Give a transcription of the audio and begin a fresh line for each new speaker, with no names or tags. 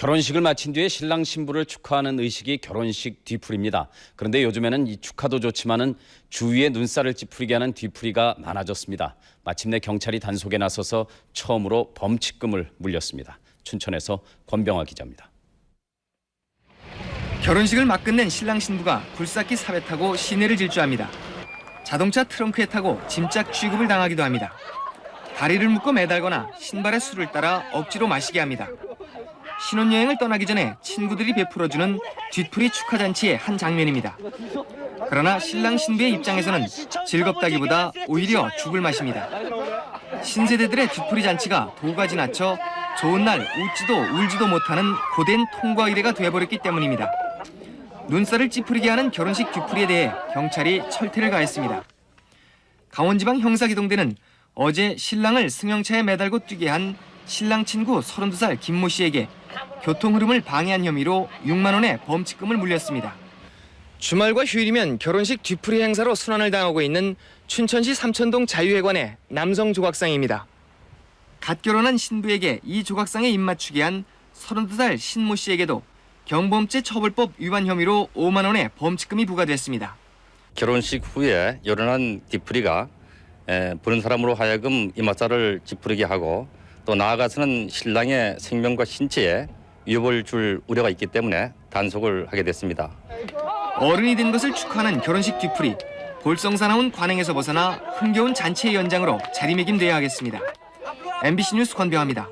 결혼식을 마친 뒤에 신랑 신부를 축하하는 의식이 결혼식 뒤풀이입니다. 그런데 요즘에는 이 축하도 좋지만은 주위에 눈살을 찌푸리게 하는 뒤풀이가 많아졌습니다. 마침내 경찰이 단속에 나서서 처음으로 범칙금을 물렸습니다. 춘천에서 권병화 기자입니다.
결혼식을 막 끝낸 신랑 신부가 굴삭기 삽에 타고 시내를 질주합니다. 자동차 트렁크에 타고 짐짝 취급을 당하기도 합니다. 다리를 묶어 매달거나 신발에 술을 따라 억지로 마시게 합니다. 신혼여행을 떠나기 전에 친구들이 베풀어주는 뒤풀이 축하 잔치의 한 장면입니다. 그러나 신랑 신부의 입장에서는 즐겁다기보다 오히려 죽을 맛입니다. 신세대들의 뒤풀이 잔치가 도가 지 나쳐 좋은 날 웃지도 울지도 못하는 고된 통과 의례가 되어버렸기 때문입니다. 눈살을 찌푸리게 하는 결혼식 뒤풀이에 대해 경찰이 철퇴를 가했습니다. 강원지방 형사기동대는 어제 신랑을 승용차에 매달고 뛰게 한 신랑 친구 32살 김모 씨에게 교통 흐름을 방해한 혐의로 6만 원의 범칙금을 물렸습니다. 주말과 휴일이면 결혼식 뒤풀이 행사로 순환을 당하고 있는 춘천시 삼천동 자유회관의 남성 조각상입니다. 갓 결혼한 신부에게 이 조각상에 입맞추게 한 32살 신모 씨에게도 경범죄 처벌법 위반 혐의로 5만 원의 범칙금이 부과됐습니다.
결혼식 후에 열연한 뒤풀이가 에, 보는 사람으로 하여금 이마살을 찌푸리게 하고 또 나아가서는 신랑의 생명과 신체에 위협을 줄 우려가 있기 때문에 단속을 하게 됐습니다.
어른이 된 것을 축하하는 결혼식 뒤풀이 볼성사나운 관행에서 벗어나 흥겨운 잔치의 연장으로 자리매김돼야 하겠습니다. MBC 뉴스 권병아입니다.